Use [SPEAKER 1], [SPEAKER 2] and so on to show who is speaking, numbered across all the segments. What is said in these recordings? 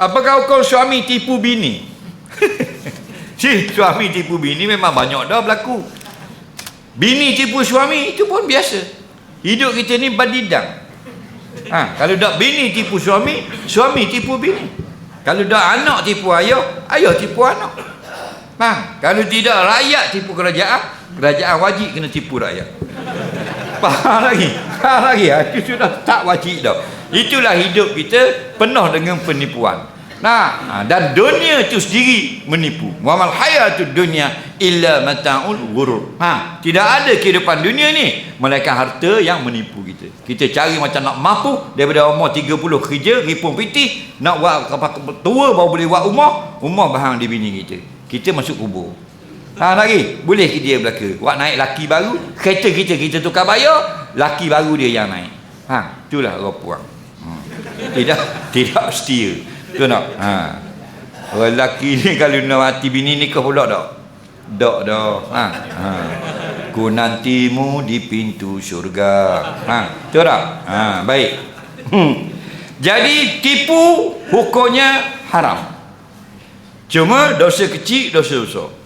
[SPEAKER 1] Apakah hukum suami tipu bini? si suami tipu bini memang banyak dah berlaku. Bini tipu suami itu pun biasa. Hidup kita ni badidang. Ha, kalau dak bini tipu suami, suami tipu bini. Kalau dak anak tipu ayah, ayah tipu anak. Ha, kalau tidak rakyat tipu kerajaan, kerajaan wajib kena tipu rakyat. Faham lagi? Faham lagi? Itu sudah tak wajib dah. Itulah hidup kita penuh dengan penipuan. Nah, ha, dan dunia itu sendiri menipu. Muhammad hayatud dunia illa mata'ul ghurur. Ha, tidak ada kehidupan dunia ni melainkan harta yang menipu kita. Kita cari macam nak mampu daripada umur 30 kerja, ripun pitih, nak buat tua baru boleh buat rumah, rumah bahang di bini kita. Kita masuk kubur. Ha lagi, boleh ke dia belaka? Buat naik laki baru, kereta kita kita tukar bayar, laki baru dia yang naik. Ha, itulah orang puang. Hmm. Tidak tidak setia. Tu nak. Ha. Orang lelaki ni kalau nak mati bini nikah pula tak? Tak dah. Ha. ha. Ku nantimu di pintu syurga. Ha. Tu tak? Ha. Baik. Hmm. Jadi tipu hukumnya haram. Cuma dosa kecil, dosa besar.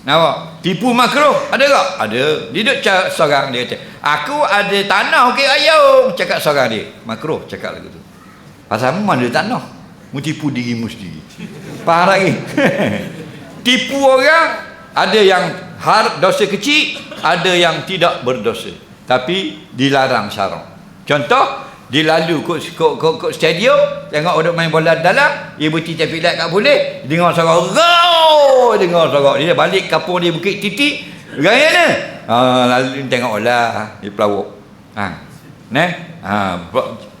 [SPEAKER 1] Nampak? Tipu makruh ada tak? Ada. Dia duduk cakap seorang dia kata, "Aku ada tanah okey ayam." Cakap seorang dia. Makruh cakap lagu tu. Pasal mana ada tanah? Mu tipu dirimu sendiri. Faham lagi? tipu orang ada yang har dosa kecil, ada yang tidak berdosa. Tapi dilarang syarak. Contoh, dia lalu kok kok kok, stadium tengok orang main bola dalam berhenti traffic light kat boleh dengar sorak row dengar sorak dia balik kampung dia bukit titi gaya ni? Ha, lalu tengok bola dia pelawak. Ha ne ha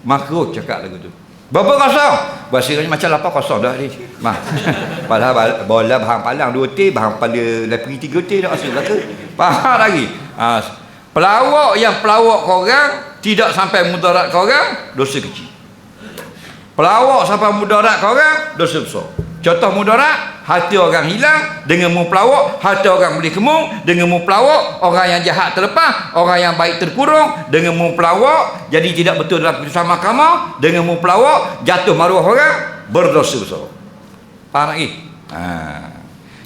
[SPEAKER 1] makruh cakap lagu tu. Berapa kosong? Bahasa macam lapar kosong dah ni. Mah padahal bola bahang palang dua t bahang pada lepri tiga t dah asal belaka faham lagi? Ha pelawak yang pelawak korang tidak sampai mudarat korang dosa kecil. Pelawak sampai mudarat korang dosa besar. Contoh mudarat hati orang hilang dengan mu pelawak hati orang boleh kemung dengan mu pelawak orang yang jahat terlepas orang yang baik terkurung dengan mu pelawak jadi tidak betul dalam keputusan mahkamah dengan mu pelawak jatuh maruah orang berdosa besar faham lagi ha.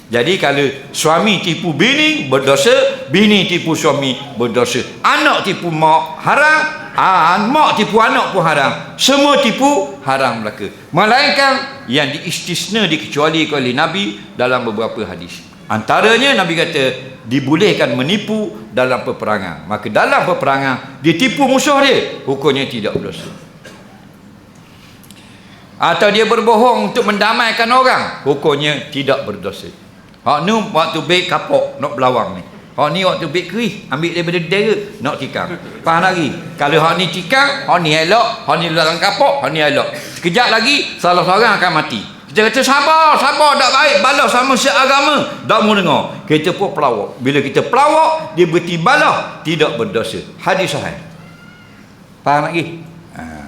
[SPEAKER 1] Jadi kalau suami tipu bini berdosa, bini tipu suami berdosa. Anak tipu mak haram, ah, mak tipu anak pun haram. Semua tipu haram belaka. Melainkan yang diistisna dikecualikan oleh Nabi dalam beberapa hadis. Antaranya Nabi kata dibolehkan menipu dalam peperangan. Maka dalam peperangan dia tipu musuh dia, hukumnya tidak berdosa. Atau dia berbohong untuk mendamaikan orang, hukumnya tidak berdosa. Hak ni waktu baik kapok nak belawang ni. Hak ni waktu baik kerih ambil daripada dera nak tikam. Faham lagi? Kalau hak ni tikam, hak ni elok, hak ni dalam kapok, hak ni elok. Sekejap lagi salah seorang akan mati. Kita kata sabar, sabar tak baik balas sama seagama. Tak mau dengar. Kita pun pelawak. Bila kita pelawak, dia berhenti balas, tidak berdosa. Hadis sahih. Faham lagi? Ha.